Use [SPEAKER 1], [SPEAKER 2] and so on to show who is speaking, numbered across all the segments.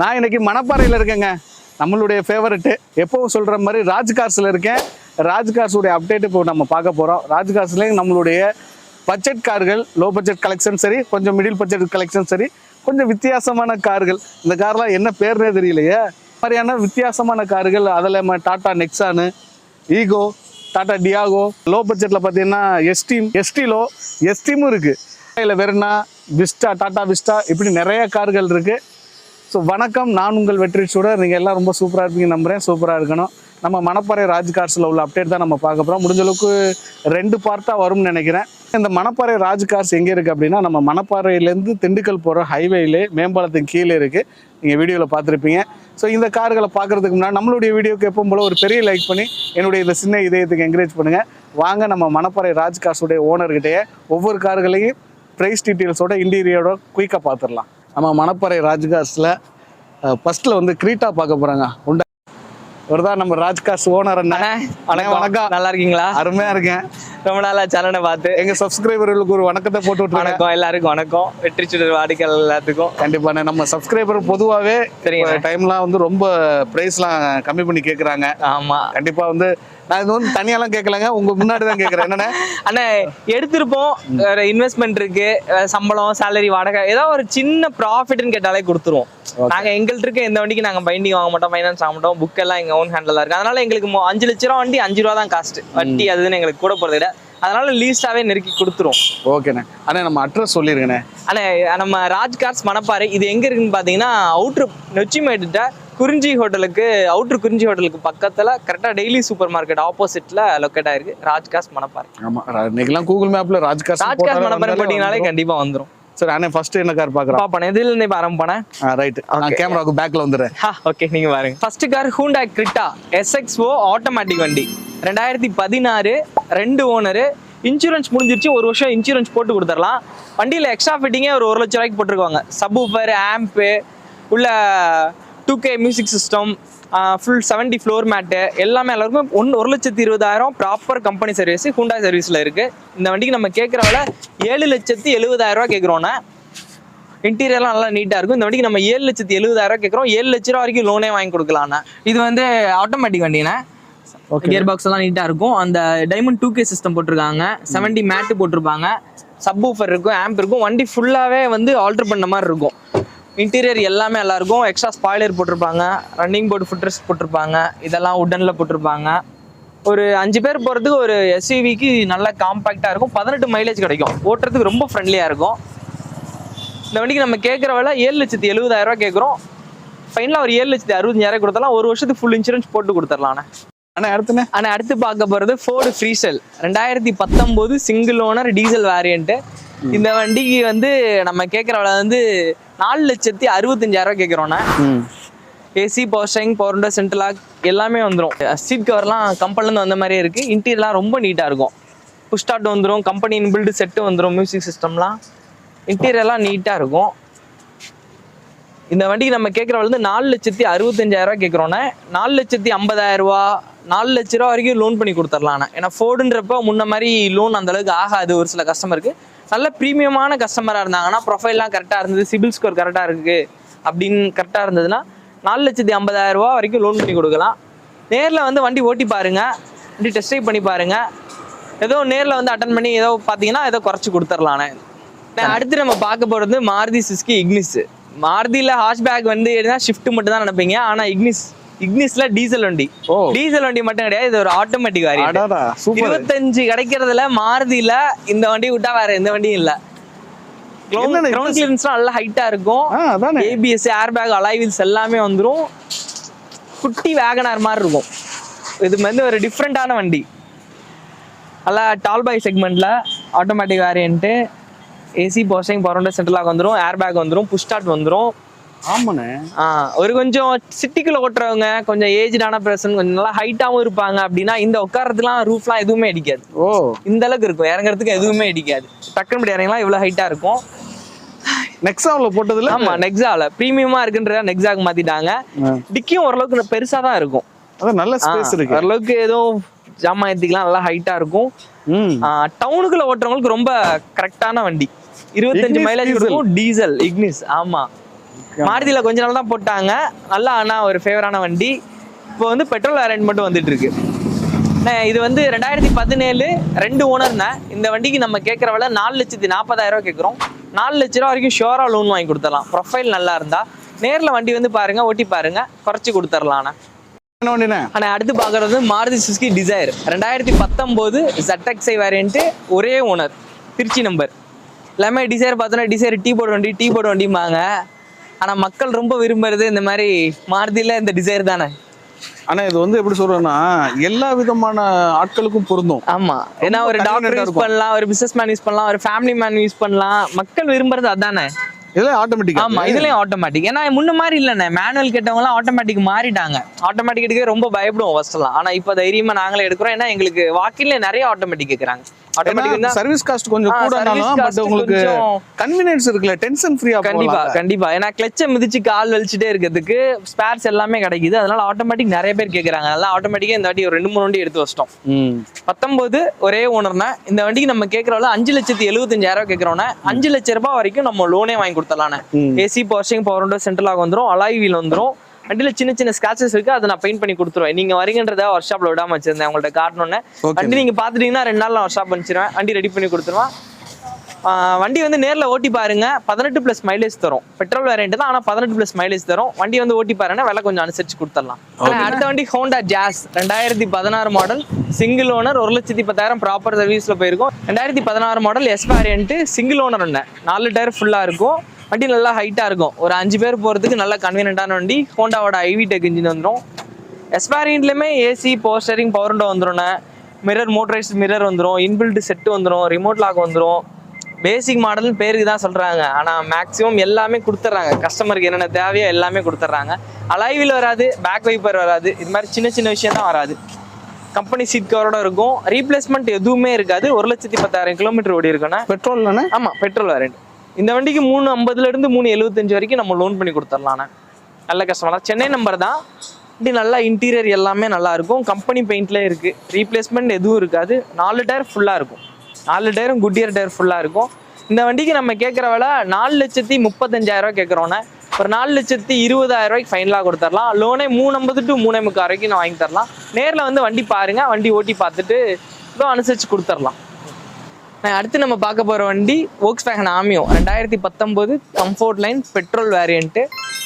[SPEAKER 1] நான் இன்னைக்கு மணப்பாறையில் இருக்கேங்க. நம்மளுடைய ஃபேவரெட்டு எப்போவும் சொல்கிற மாதிரி ராஜ் கார்ஸில் இருக்கேன். ராஜ் கார்ஸுடைய அப்டேட் இப்போ நம்ம பார்க்க போகிறோம் ராஜ் கார்ஸ்லேயும் நம்மளுடைய பட்ஜெட் கார்கள் லோ பட்ஜெட் கலெக்ஷன் சரி கொஞ்சம் மிடில் பட்ஜெட் கலெக்ஷன் சரி கொஞ்சம் வித்தியாசமான கார்கள். இந்த கார்லாம் என்ன பேர்னே தெரியலையே. மாதிரியான வித்தியாசமான கார்கள் அதில் நம்ம Tata Nexon eco Tata Tiago low பட்ஜெட்டில் பார்த்தீங்கன்னா எஸ்டீம் எஸ்டிலோ எஸ்டீமும் இருக்குது இல்லை வெர்னா விஸ்டா டாட்டா விஸ்டா இப்படி நிறைய கார்கள் இருக்குது ஸோ வணக்கம். நான் உங்கள் வெற்றி சூடர் நீங்கள் எல்லாம் ரொம்ப சூப்பராக இருப்பீங்க நம்புறேன். சூப்பராக இருக்கணும். நம்ம மணப்பாறை ராஜ் கார்ஸில் உள்ள அப்டேட் தான் நம்ம பார்க்க போகிறோம் முடிஞ்சளவுக்கு ரெண்டு பார்ட்டாக வரும்னு நினைக்கிறேன். இந்த மணப்பாறை ராஜ் கார்ஸ் எங்கே இருக்குது அப்படின்னா நம்ம மணப்பாறையிலேருந்து திண்டுக்கல் போகிற ஹைவேலே மேம்பாலத்துக்கு கீழே இருக்குது நீங்கள் வீடியோவில் பார்த்துருப்பீங்க. ஸோ இந்த கார்களை பார்க்குறதுக்கு முன்னாடி நம்மளுடைய வீடியோக்கு எப்பவும் போல ஒரு பெரிய லைக் பண்ணி என்னுடைய இந்த சின்ன இதயத்துக்கு என்கரேஜ் பண்ணுங்கள் வாங்க நம்ம மணப்பாறை ராஜ் கார்ஸுடைய ஓனர்கிட்டயே ஒவ்வொரு கார்களையும் ப்ரைஸ் டீட்டெயில்ஸோட இன்டீரியரோட குயிக்காக பார்த்துடலாம். நம்ம மணப்பாறை ராஜ்காஸில் ஃபர்ஸ்ட்ல வந்து கிரீட்டா பார்க்க போறாங்க. உண்டா? இவர்தான் நம்ம ராஜ்காஸ் ஓனர் அண்ணா. அண்ணா வணக்கம்.
[SPEAKER 2] நல்லா இருக்கீங்களா
[SPEAKER 1] அருமையா இருக்கேன்.
[SPEAKER 2] ரொம்ப நாளா சேனலை பார்த்து.
[SPEAKER 1] எங்க சப்ஸ்கிரைபர்களுக்கு ஒரு வணக்கத்தை போட்டு விட்டுருங்க.
[SPEAKER 2] வணக்கம் எல்லாருக்கும் வணக்கம். வெற்றி சுடர் வாடிக்கையாளர் எல்லாத்துக்கும்.
[SPEAKER 1] கண்டிப்பா நம்ம சப்ஸ்கிரைபர் பொதுவாகவே
[SPEAKER 2] சரிங்க.
[SPEAKER 1] டைம்லாம் வந்து ரொம்ப ப்ரைஸ்லாம் கம்மி பண்ணி கேட்குறாங்க
[SPEAKER 2] ஆமா.
[SPEAKER 1] கண்டிப்பா வந்து நான் இது வந்து தனியாலாம் கேட்கலங்க உங்க முன்னாடி தான் கேட்குறேன் என்னண்ணே?
[SPEAKER 2] அண்ணா எடுத்திருப்போம். இன்வெஸ்ட்மெண்ட் இருக்கு. சம்பளம் சேலரி வாடகை. ஏதோ ஒரு சின்ன ப்ராஃபிட்னு கேட்டாலே கொடுத்துருவோம். நாங்க எங்கள்ட்ட இருக்க எந்த வண்டிக்கு நாங்க பைண்டிங் வாங்க மாட்டோம் ஃபைனான்ஸ் வாங்க மாட்டோம். புக் எல்லாம் எங்க ஓன் ஹேண்டில் இருக்கு. அதனால எங்களுக்கு அஞ்சு லட்ச ரூபா வண்டி அஞ்சு ரூபா தான் காஸ்ட் வட்டி அதுன்னு எங்களுக்கு கூட போறது கிடையாது அதனால லீஸ்டாவே நெருக்கி கொடுத்துரும்
[SPEAKER 1] ஓகேண்ணே. அண்ணே நம்ம அட்ரஸ் சொல்லிருங்கண்ணே.
[SPEAKER 2] அண்ணே நம்ம ராஜ் கார்ஸ் மணப்பாறை. இது எங்க இருக்குன்னு பாத்தீங்கன்னா அவுட்ரு நொச்சிமேட்டுட்ட குறிஞ்சி ஹோட்டலுக்கு அவுட்ரு குறிஞ்சி ஹோட்டலுக்கு பக்கத்துல கரெக்டா டெய்லி சூப்பர் மார்க்கெட் ஆப்போசிட்ல லொக்கேட் ஆயிருக்கு. ராஜ் கார்ஸ் மணப்பாறை.
[SPEAKER 1] ஆமா இன்னைக்கெல்லாம் கூகுள் மேப்ல ராஜ்காஸ்
[SPEAKER 2] ராஜ் கார்ஸ் மணப்பாறை போட்டீங்கனாலே கண்டிப்பா வந்துரும்.
[SPEAKER 1] சரி அண்ணே ஃபர்ஸ்ட் என்ன கார் பார்க்குறோம்
[SPEAKER 2] பாப்பா இதுல இருந்து ஆரம்பிப்பானே
[SPEAKER 1] ரைட் நான் கேமராவுக்கு பேக்ல வந்துடுறேன்.
[SPEAKER 2] ஓகே நீங்க பாருங்க. First car Hyundai Creta S X O automatic வண்டி. ரெண்டாயிரத்தி பதினாறு ரெண்டு ஓனரு இன்சூரன்ஸ் முடிஞ்சிருச்சு ஒரு வருஷம் இன்சூரன்ஸ் போட்டு கொடுத்துடலாம். வண்டியில் எக்ஸ்ட்ரா ஃபிட்டிங்கே ஒரு ஒரு லட்ச ரூபாய்க்கு போட்டிருக்காங்க. சப்வூஃபர் ஆம்ப்பு உள்ள two K music system full seventy floor mat எல்லாமே எல்லாருக்கும் ஒன்று ஒரு லட்சத்தி இருபதாயிரம் ப்ராப்பர் கம்பெனி சர்வீஸ் ஹூண்டா சர்வீஸில் இருக்குது இந்த வண்டிக்கு நம்ம கேட்குற விலை ஏழு லட்சத்தி எழுபதாயிரம் ரூபா கேட்குறோன்னா இன்டீரியர்லாம் நல்லா நீட்டாக இருக்கும். இந்த வண்டிக்கு நம்ம ஏழு லட்சத்தி எழுபதாயிரம் கேட்குறோம் ஏழு லட்ச ரூபா வரைக்கும் லோனே வாங்கி கொடுக்கலாண்ணா இது வந்து ஆட்டோமேட்டிக் வண்டிண்ணே. கியர் பாக்ஸ் எல்லாம் நீட்டாக இருக்கும். அந்த டைமண்ட் டூ கே சிஸ்டம் போட்டிருக்காங்க. செவன்டி மேட்டு போட்டிருப்பாங்க. சப் ஊஃபர் இருக்கும் ஆம்ப் இருக்கும். வண்டி ஃபுல்லாகவே வந்து ஆல்டர் பண்ண மாதிரி இருக்கும். இன்டீரியர் எல்லாமே நல்லா இருக்கும் எக்ஸ்ட்ரா ஸ்பாய்லர் போட்டிருப்பாங்க. ரன்னிங் போர்டு ஃபுட்ரஸ் போட்டிருப்பாங்க. இதெல்லாம் உடனில் போட்டிருப்பாங்க. ஒரு அஞ்சு பேர் போகிறதுக்கு ஒரு எஸ்யூவிக்கு நல்ல காம்பேக்டாக இருக்கும். பதினெட்டு மைலேஜ் கிடைக்கும். ஓட்டுறதுக்கு ரொம்ப ஃப்ரெண்ட்லியாக இருக்கும். இந்த வண்டிக்கு நம்ம கேட்குற விலை ஏழு லட்சத்தி எழுபதாயிரரூவா கேட்குறோம் ஃபைனலாக ஒரு ஏழு லட்சத்தி அறுபத்தஞ்சாயிரம் கொடுத்தலாம் ஒரு வருஷத்துக்கு ஃபுல் இன்சூரன்ஸ் போட்டு கொடுத்துடலாண்ணே
[SPEAKER 1] அண்ணே அடுத்துண்ணே?
[SPEAKER 2] ஆனால் அடுத்து பார்க்க போகிறது ஃபோர்டு ஃப்ரீசெல் ரெண்டாயிரத்தி பத்தொம்போது சிங்கிள் ஓனர் டீசல் வேரியண்ட்டு இந்த வண்டிக்கு வந்து நம்ம கேட்குற விலை வந்து நாலு லட்சத்தி அறுபத்தஞ்சாயிரம் கேட்குறோண்ணே AC power steering power window central lock எல்லாமே வந்துடும் சீட் கவர்லாம் கம்பெனிலேருந்து வந்த மாதிரியே இருக்குது இன்டீரியர்லாம் ரொம்ப நீட்டாக இருக்கும். புஷ் ஸ்டார்ட் வந்துடும் கம்பெனி இன்பில்டு செட்டு வந்துடும் மியூசிக் சிஸ்டம்லாம் இன்டீரியர்லாம் நீட்டாக இருக்கும். இந்த வண்டிக்கு நம்ம கேட்குற வந்து நாலு லட்சத்தி அறுபத்தஞ்சாயிரரூவா கேட்குறோன்னே நாலு லட்சத்தி ஐம்பதாயிரரூவா நாலு லட்ச ரூபா வரைக்கும் லோன் பண்ணி கொடுத்துர்லாண்ணே ஏன்னா ஃபோர்டுன்றப்ப முன்ன மாதிரி லோன் அந்தளவுக்கு ஆகாது ஒரு சில கஸ்டமருக்கு நல்ல ப்ரீமியமான கஸ்டமராக இருந்தாங்கன்னா ப்ரொஃபைல்லாம் கரெக்டாக இருந்தது சிபில் ஸ்கோர் கரெக்டாக இருக்குது அப்படின்னு கரெக்டாக இருந்ததுன்னா நாலு லட்சத்தி ஐம்பதாயிரரூவா வரைக்கும் லோன் பண்ணி கொடுக்கலாம். நேரில் வந்து வண்டி ஓட்டி பாருங்க. வண்டி டெஸ்ட் ட்ரைவ் பண்ணி பாருங்கள் ஏதோ நேரில் வந்து அட்டன் பண்ணி ஏதோ பார்த்தீங்கன்னா ஏதோ குறைச்சி கொடுத்துர்லாண்ணே அடுத்து நம்ம பார்க்க போகிறது மாருதி சுஸ்கி இக்னிஸு மாருதியில் ஹாஷ்பேக் வந்து எதுனா ஷிஃப்ட் மட்டும் தான் நினைப்பீங்க. ஆனால் இக்னிஸ் இக்னிஸ்ல டீசல் வண்டி. டீசல் வண்டி மட்டும் கிடையாது இது ஒரு ஆட்டோமேட்டிக் வேரியன்ட் இருபத்தஞ்சு கிடைக்கிறதுல மாருதியில இந்த வண்டி விட்டா வேற எந்த வண்டியும் இல்ல. கிரவுண்ட் கிளியரன்ஸ்லாம் நல்லா ஹைட்டா இருக்கும். ஏபிஎஸ் ஏர் பேக் அலைவில்ஸ் எல்லாமே வந்துரும். குட்டி வேகனார் மாதிரி இருக்கும். இது வந்து ஒரு டிஃப்ரெண்டான வண்டி. நல்லா டால் பாய் செக்மெண்ட்ல ஆட்டோமேட்டிக் வேரியன்ட்டு ஏசி போஸ்டிங் பரௌண்டர் சென்ட்ரலாக வந்துடும் ஏர் பேக் வந்துடும் புஷ் ஸ்டார்ட் வந்துடும்
[SPEAKER 1] ஆமாண்ணே.
[SPEAKER 2] ஒரு கொஞ்சம் சிட்டிக்குள்ள ஓட்டுறவங்க கொஞ்சம் ஏஜ்டான பர்சன் கொஞ்சம் நல்லா ஹைட்டாகவும் இருப்பாங்க அப்படின்னா இந்த உட்காரத்துலாம் ரூஃப்லாம் எதுவுமே அடிக்காது.
[SPEAKER 1] ஓ.
[SPEAKER 2] இந்த அளவுக்கு இருக்கும். இறங்குறதுக்கு எதுவுமே அடிக்காது. டக்குனு இப்படி இறங்கலாம் இவ்வளோ ஹைட்டா இருக்கும்.
[SPEAKER 1] நெக்ஸாவில் போட்டதுல?
[SPEAKER 2] ஆமா நெக்ஸால ப்ரீமியமா இருக்குன்றத நெக்ஸாக்கு மாத்திட்டாங்க. டிக்கியும் ஓரளவுக்கு பெருசா தான் இருக்கும்.
[SPEAKER 1] அதான் நல்ல ஸ்பேஸ் இருக்கு.
[SPEAKER 2] ஓரளவுக்கு ஏதோ ஜாமான் ஏத்திக்கலாம் நல்லா ஹைட்டா இருக்கும். டவுனுக்குள்ள ஓட்டுறவங்களுக்கு ரொம்ப கரெக்டான வண்டி. இருபத்தஞ்சு மைலேஜ். இருக்கும் டீசல் இக்னிஸ். ஆமா. மாருதியில கொஞ்ச நாள் தான் போட்டாங்க. நல்லா ஆனா ஒரு ஃபேவரான வண்டி. இப்போ வந்து பெட்ரோல் வேரியன்ட் மட்டும் வந்துட்டு இருக்கு இது வந்து ரெண்டாயிரத்தி பதினேழு ரெண்டு ஓனர்ண்ணே இந்த வண்டிக்கு நம்ம கேட்குற விலை நாலு லட்சத்தி நாற்பதாயிரம் ரூபா கேட்குறோம் நாலு லட்ச ரூபா வரைக்கும் ஷோராக லோன் வாங்கி கொடுத்துடலாம். ப்ரொஃபைல் நல்லா இருந்தா. நேரில் வண்டி வந்து பாருங்க ஓட்டி பாருங்க. குறைச்சி
[SPEAKER 1] வண்டிண்ணே
[SPEAKER 2] ஆனால் அடுத்து பார்க்குறது மாருதி சுசுகி டிசைர் ரெண்டாயிரத்தி பத்தொம்போது ZXi வேரியண்ட்டு ஒரே ஓனர் திருச்சி நம்பர் எல்லாமே டிசைர் பார்த்தோன்னா டிசைர் டீ போர்டு வண்டி டீ போர்டு வண்டிம்பாங்க ஆனால் மக்கள் ரொம்ப விரும்புறது இந்த மாதிரி மாருதியில் இந்த டிசைர் தானே.
[SPEAKER 1] ஆனா இது வந்து எப்படி சொல்றேன்னா எல்லா விதமான ஆட்களுக்கும் பொருந்தும்.
[SPEAKER 2] ஆமா. ஏன்னா ஒரு டாக்டர் யூஸ். பண்ணலாம் ஒரு பிசினஸ் மேன் யூஸ் பண்ணலாம் ஒரு ஃபேமிலி மேன் யூஸ் பண்ணலாம். மக்கள் விரும்புறது அதானே.
[SPEAKER 1] இதெல்லாம் ஆட்டோமேட்டிக்
[SPEAKER 2] ஆமா இதுலயும் ஆட்டோமேட்டிக் ஏன்னா முன்ன மாதிரி இல்லண்ணே. மேனுவல் கேட்டவங்க எல்லாம் ஆட்டோமேட்டிக் மாறிட்டாங்க ஆட்டோமேட்டிக் எடுக்க ரொம்ப பயப்படுவோம் ஃபர்ஸ்ட் எல்லாம். ஆனா இப்ப தைரியமா நாங்களே எடுக்கிறோம். ஏன்னா எங்களுக்கு வாக்கின்ல நிறைய ஆட்டோமேட்டிக் கேக்குறாங்க. ஆட்டோமேட்டிக் தான்
[SPEAKER 1] சர்வீஸ் காஸ்ட் கொஞ்சம் கூடனாலும் பட் உங்களுக்கு கன்வீனியன்ஸ் இருக்குல்ல டென்ஷன் ஃப்ரீயா
[SPEAKER 2] கண்டிப்பா
[SPEAKER 1] போகலாம்
[SPEAKER 2] கண்டிப்பா. ஏன்னா கிளச்சை மிதிச்சு கால் வலிச்சுட்டே இருக்கிறதுக்கு ஸ்பேர்ஸ் எல்லாமே கிடைக்குது. அதனால ஆட்டோமேட்டிக் நிறைய பேர் கேக்குறாங்க. அதனால ஆட்டோமேட்டிக்கா இந்த வாட்டி ஒரு ரெண்டு மூணு வண்டி எடுத்து வச்சிட்டோம். பத்தொன்பது ஒரே ஓனர்னா இந்த வண்டிக்கு நம்ம கேட்கறோம்ல அஞ்சு லட்சத்தி எழுபத்தஞ்சாயிரம் கேட்கறோம்னா அஞ்சு லட்ச ரூபாய் வரைக்கும் நம்ம லோனே வாங்கி கொடுத்தலாம்ண்ணே
[SPEAKER 1] ம்.
[SPEAKER 2] AC power steering power window central lock வந்துரும் அலாய் வீல் வந்துரும். வண்டியில சின்ன சின்ன ஸ்கிராச்சஸ் இருக்கு. அதை நான் பெயிண்ட் பண்ணி கொடுத்துருவேன். நீங்க வரீங்கன்றத ஒர்க் ஷாப்ல விடாம வச்சிருந்தேன். உங்கள்ட்ட காட்டணும்னு. வண்டி நீங்க பாத்துட்டீங்கன்னா ரெண்டு நாள் ஒர்க் ஷாப் அனுப்பிச்சிருவேன் வண்டி ரெடி பண்ணி கொடுத்துருவேன். வண்டி வந்து நேர்ல ஓட்டி பாருங்க. பதினெட்டு பிளஸ் மைலேஜ் தரும். பெட்ரோல் வேரியன்ட் தான். ஆனா பதினெட்டு பிளஸ் மைலேஜ் தரும். வண்டி வந்து ஓட்டி பாருங்க. விலை கொஞ்சம் அனுசரிச்சு கொடுத்துடலாம். அடுத்த வண்டி ஹோண்டா ஜாஸ் ரெண்டாயிரத்தி பதினாறு மாடல் சிங்கிள் ஓனர் ஒரு லட்சத்தி பத்தாயிரம் ப்ராப்பர் சர்வீஸ்ல போயிருக்கும். ரெண்டாயிரத்தி பதினாறு model S variant single owner ஒன்று நாலு டயர் ஃபுல்லா இருக்கும். வண்டி நல்லா ஹைட்டா இருக்கும். ஒரு அஞ்சு பேர் போறதுக்கு நல்ல கன்வீனியன்டான வண்டி. ஹோண்டாவோட ஐவி டெக் இன்ஜின் வந்துடும் S வேரியண்ட்லையுமே AC power steering power window வந்துடும் மிரர் மோட்டரைஸ்ட் மிரர் வந்துடும் இன்பில்ட் செட்டு வந்துடும் ரிமோட் லாக் வந்துடும் பேசிக் மாடல்னு பேருக்கு தான் சொல்கிறாங்க ஆனால் மேக்ஸிமம் எல்லாமே கொடுத்துட்றாங்க. கஸ்டமருக்கு என்னென்ன தேவையோ எல்லாமே கொடுத்துட்றாங்க. அலைவில் வராது பேக் வைப்பர் வராது. இது மாதிரி சின்ன சின்ன விஷயம் தான் வராது. கம்பெனி சீட் கவரோட இருக்கும். ரீப்ளேஸ்மெண்ட் எதுவுமே இருக்காது. ஒரு லட்சத்தி பத்தாயிரம் கிலோமீட்டர் ஓடி இருக்குண்ணே.
[SPEAKER 1] பெட்ரோல்
[SPEAKER 2] ஆமாம் பெட்ரோல் வேரியண்ட் இந்த வண்டிக்கு மூணு ஐம்பதுலேருந்து மூணு எழுபத்தஞ்சு வரைக்கும் நம்ம லோன் பண்ணி கொடுத்துடலாண்ணே. நல்ல கஸ்டமர் தான். சென்னை நம்பர் தான். இப்படி நல்லா இன்டீரியர் எல்லாமே நல்லா இருக்கும். கம்பெனி பெயிண்ட்லேயே இருக்குது ரீப்ளேஸ்மெண்ட் எதுவும் இருக்காது. நாலு டயர் ஃபுல்லாக இருக்கும். நாலு டயரும் குட்டியர் டயர் ஃபுல்லாக இருக்கும். இந்த வண்டிக்கு நம்ம கேட்குற விலை நாலு லட்சத்தி முப்பத்தஞ்சாயிரரூவா கேட்குறோன்னே ஒரு நாலு லட்சத்தி இருபதாயிரம் ரூபாய்க்கு ஃபைனலாக கொடுத்துடலாம். லோனே மூணு ஐம்பது டு மூணே முக்கால் வரைக்கும் நான் வாங்கி தரலாம். நேரில் வந்து வண்டி பாருங்க. வண்டி ஓட்டி பார்த்துட்டு இதோ அனுசரித்து கொடுத்துடலாம். அடுத்து நம்ம பார்க்க போகிற வண்டி ஓக்ஸ் வேகன் ஆமியோ ரெண்டாயிரத்தி பத்தொம்போது comfort line petrol variant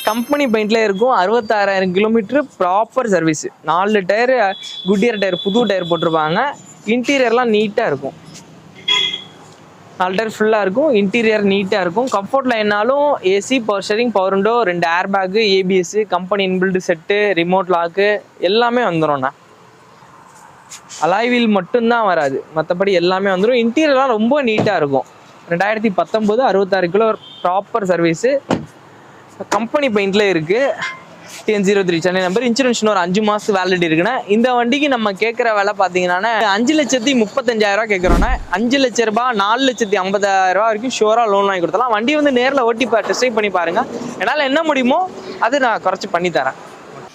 [SPEAKER 2] company பெயிண்ட்ல இருக்கும் அறுபத்தாறாயிரம் கிலோமீட்டர் ப்ராப்பர் சர்வீஸ் நாலு டயர் குட்டியர் டயர் புது டயர் போட்டிருப்பாங்க. இன்டீரியர்லாம் நீட்டாக இருக்கும். நாலு டயர் ஃபுல்லாக இருக்கும். இன்டீரியர் நீட்டாக இருக்கும். Comfort லைனாலும் AC power steering power window ரெண்டு air bag ABS company inbuilt set remote lock எல்லாமே வந்துடும்ண்ணா அலாய் வீல் மட்டும்தான் வராது. மற்றபடி எல்லாமே வந்துடும் இன்டீரியர்லாம் ரொம்ப நீட்டாக இருக்கும். ரெண்டாயிரத்தி பத்தொம்போது அறுபத்தாறு கிலோ ப்ராப்பர் சர்வீஸு கம்பெனி பெயிண்ட்ல இருக்குது TN zero three Chennai number insurance ஒரு அஞ்சு மாதம் வேலிடி இருக்குண்ணே இந்த வண்டிக்கு நம்ம கேட்குற விலை பார்த்தீங்கன்னா அஞ்சு லட்சத்தி முப்பத்தஞ்சாயிரம் ரூபா அஞ்சு லட்ச ரூபாய் நாலு லட்சத்தி ஐம்பதாயிரம் ரூபா வரைக்கும் ஷோராக லோன் வாங்கி கொடுத்தலாம் வண்டி வந்து நேரில் ஓட்டி டெஸ்ட் பண்ணி பாருங்கள் என்னால் என்ன முடியுமோ அது நான் குறைச்சி பண்ணி தரேன்.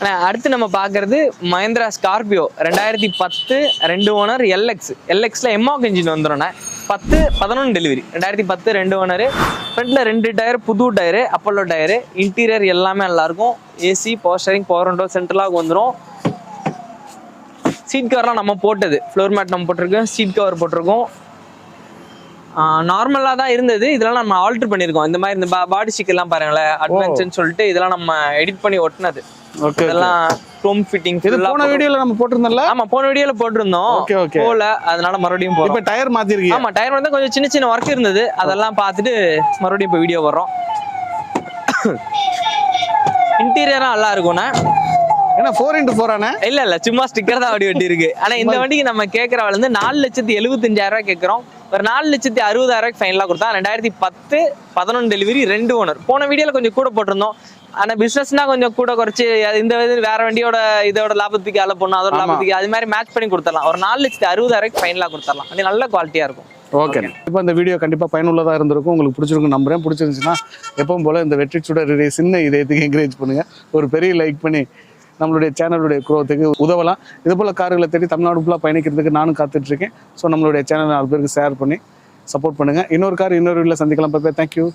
[SPEAKER 2] அண்ணா, அடுத்து நம்ம பார்க்கறது மஹேந்திரா ஸ்கார்பியோ ரெண்டாயிரத்தி பத்து ரெண்டு ஓனர் எல்எக்ஸ் எல்எக்ஸில் எம்மாக் இன்ஜின் வந்துடும்ண்ணே பத்து பதினொன்று டெலிவரி ரெண்டாயிரத்தி பத்து ரெண்டு ஓனரு ஃப்ரண்ட்டில் ரெண்டு டயர் புது டயரு அப்போலோ டயரு இன்டீரியர் எல்லாமே நல்லாயிருக்கும் AC power steering power window central lock வந்துடும் சீட் கவர்லாம் நம்ம போட்டது. ஃப்ளோர் மேட் நம்ம போட்டிருக்கோம். சீட் கவர் போட்டிருக்கோம். நார்மலாக தான் இருந்தது. இதெல்லாம் நம்ம ஆல்டர் பண்ணியிருக்கோம். இந்த மாதிரி இந்த பாடி ஸ்டிக்கர்லாம் பாருங்களேன். அட்வான்ஸ்னு சொல்லிட்டு இதெல்லாம் நம்ம எடிட் பண்ணி ஒட்டினது.
[SPEAKER 1] ஓகே
[SPEAKER 2] இதெல்லாம் க்ரோம் ஃபிட்டிங்
[SPEAKER 1] இது போன வீடியோல நம்ம போட்டிருந்தோம்ல?
[SPEAKER 2] ஆமா போன வீடியோல போட்டிருந்தோம். போல அதனால மறுபடியும் போறோம்.
[SPEAKER 1] இப்ப டயர் மாத்திருக்கீங்க
[SPEAKER 2] ஆமா டயர் வந்து கொஞ்சம் சின்ன சின்ன ஒர்க் இருந்தது. அதெல்லாம் பார்த்துட்டு மறுபடியும் இப்போ வீடியோ வர்றோம். இன்டீரியரா நல்லா இருக்கும்ண்ணே
[SPEAKER 1] ஏன்னா ஃபோர் இன்ட்டு ஃபோர் ஆனே?
[SPEAKER 2] இல்ல இல்ல சும்மா ஸ்டிக்கர் தான் வெட்டி இருக்கு ஆனா இந்த வண்டிக்கு நம்ம கேட்கற வந்து நாலு லட்சத்தி எழுபத்தஞ்சாயிரம் ரூபாய் கேட்கறோம் ஒரு நாலு லட்சத்தி அறுபதாயிரம் ரூபாய்க்கு ஃபைனலாக கொடுத்தா ரெண்டாயிரத்தி பத்து பதினொன்று டெலிவரி ரெண்டு ஓனர் போன வீடியோல கொஞ்சம் கூட போட்டிருந்தோம். ஆனா பிசினஸ்னா கொஞ்சம் கூட குறைச்சு இந்த இது வேற வண்டியோட இதோட லாபத்துக்கு அதில் பொண்ணு அதோட. லாபத்துக்கு அது மாதிரி மேட்ச் பண்ணி கொடுத்துடலாம். ஒரு நாலு லட்சத்தி அறுபதாயிரம் ஃபைனலாக கொடுத்துடலாம். அது நல்ல குவாலிட்டியா இருக்கும்.
[SPEAKER 1] ஓகே இப்போ இந்த வீடியோ கண்டிப்பாக பயனுள்ளதாக இருந்திருக்கும். உங்களுக்கு பிடிச்சிருக்கும் நம்புறேன். பிடிச்சிருந்துச்சுன்னா எப்பவும் போல இந்த வெற்றி சுடருடைய சின்ன இதயத்துக்கு என்கரேஜ் பண்ணுங்க. ஒரு பெரிய லைக் பண்ணி நம்மளுடைய சேனலுடைய குரோத்துக்கு உதவலாம். இது போல் கார்களை தேடி தமிழ்நாடு ஃபுல்லாக பயணிக்கிறதுக்கு நானும் காத்துட்டு இருக்கேன் ஸோ நம்மளுடைய சேனல் நாலு பேருக்கு ஷேர் பண்ணி சப்போர்ட் பண்ணுங்க. இன்னொரு கார் இன்னொரு வீட்டில் சந்திக்கலாம். பாப்பா தேங்க்யூ